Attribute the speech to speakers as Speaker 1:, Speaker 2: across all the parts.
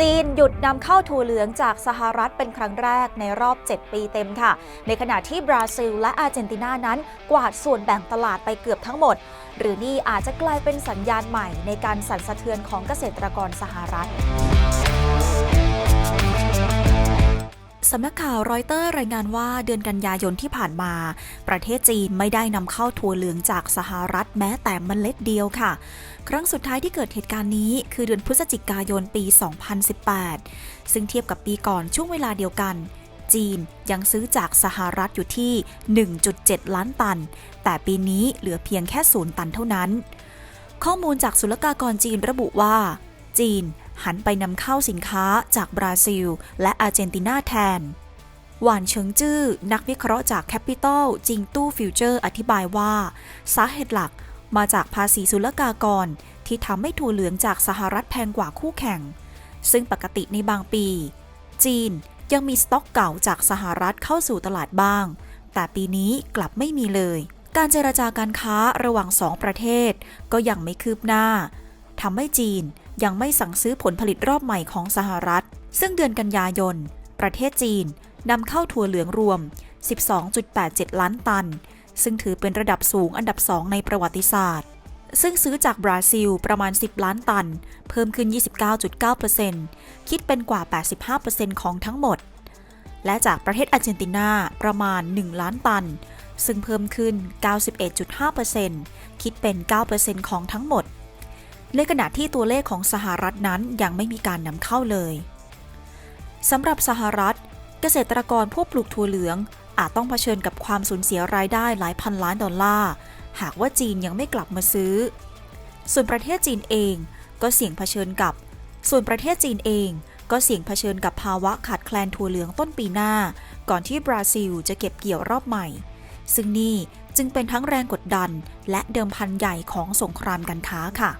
Speaker 1: จีนหยุดนำเข้าถั่วเหลืองจากสหรัฐเป็นครั้งแรกในรอบ 7 ปีเต็มค่ะ ในขณะที่บราซิลและอาร์เจนตินานั้น กวาดส่วนแบ่งตลาดไปเกือบทั้งหมด หรือนี่อาจจะกลายเป็นสัญญาณใหม่ในการสั่นสะเทือนของเกษตรกรสหรัฐ สำนักข่าวรอยเตอร์รายงานว่าเดือนกันยายนที่ผ่านมา ประเทศจีนไม่ได้นำเข้าถั่วเหลืองจากสหรัฐแม้แต่เมล็ดเดียวค่ะ ครั้งสุดท้ายที่เกิดเหตุการณ์นี้คือเดือนพฤศจิกายนปี 2018 ซึ่งเทียบกับปีก่อนช่วงเวลาเดียวกัน จีนยังซื้อจากสหรัฐอยู่ที่ 1.7 ล้านตัน แต่ปีนี้เหลือเพียงแค่ศูนย์ตันเท่านั้น ข้อมูลจากศุลกากรจีนระบุว่า จีน หันไปนำเข้าสินค้าจากบราซิล และอาร์เจนตินาแทน หวานเฉิงจื้อ นักวิเคราะห์จาก Capital จิงตู้ฟิวเจอร์อธิบายว่า สาเหตุหลักมาจากภาษีศุลกากร ที่ทำให้ถั่วเหลืองจากสหรัฐแพงกว่าคู่แข่ง ซึ่งปกติในบางปี จีนยังมีสต็อกเก่าจากสหรัฐเข้าสู่ตลาดบ้าง แต่ปีนี้กลับไม่มีเลย การเจรจาการค้าระหว่างสองประเทศก็ยังไม่คืบหน้า ทำให้จีนยังไม่สั่งซื้อผลผลิตรอบใหม่ของสหรัฐ ซึ่งเดือนกันยายน ประเทศจีนนำเข้าถั่วเหลืองรวม 12.87 ล้านตัน ซึ่งถือเป็นระดับสูงอันดับ2ในประวัติศาสตร์ ซึ่งซื้อจากบราซิลประมาณ 10 ล้านตัน เพิ่มขึ้น 29.9%คิดเป็นกว่า 85%ของทั้งหมด และจากประเทศอาร์เจนตินาประมาณ 1 ล้านตัน ซึ่งเพิ่มขึ้น 91.5%คิดเป็น 9%ของทั้งหมด ในขณะที่ตัวเลขของสหรัฐนั้นยังไม่มีการนำเข้าเลยสำหรับสหรัฐ เกษตรกรผู้ปลูกถั่วเหลือง อาจต้องเผชิญกับความสูญเสียรายได้หลายพันล้านดอลลาร์หากว่าจีนยังไม่กลับมาซื้อ ส่วนประเทศจีนเองก็เสี่ยงเผชิญกับ ส่วนประเทศจีนเองก็เสี่ยงเผชิญกับภาวะขาดแคลนถั่วเหลืองต้นปีหน้า ก่อนที่บราซิลจะเก็บเกี่ยวรอบใหม่ ซึ่งนี่จึงเป็นทั้งแรงกดดันและเดิมพันใหญ่ของสงครามการค้าค่ะ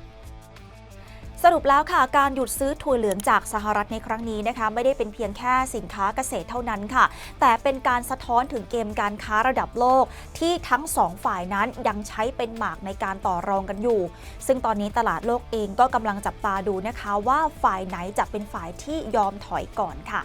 Speaker 1: สรุปแล้วค่ะ การหยุดซื้อถั่วเหลืองจากสหรัฐในครั้งนี้นะคะ ไม่ได้เป็นเพียงแค่สินค้าเกษตรเท่านั้นค่ะ แต่เป็นการสะท้อนถึงเกมการค้าระดับโลก ที่ทั้งสองฝ่ายนั้นยังใช้เป็นหมากในการต่อรองกันอยู่ ซึ่งตอนนี้ตลาดโลกเองก็กำลังจับตาดูนะคะว่าฝ่ายไหนจะเป็นฝ่ายที่ยอมถอยก่อนค่ะ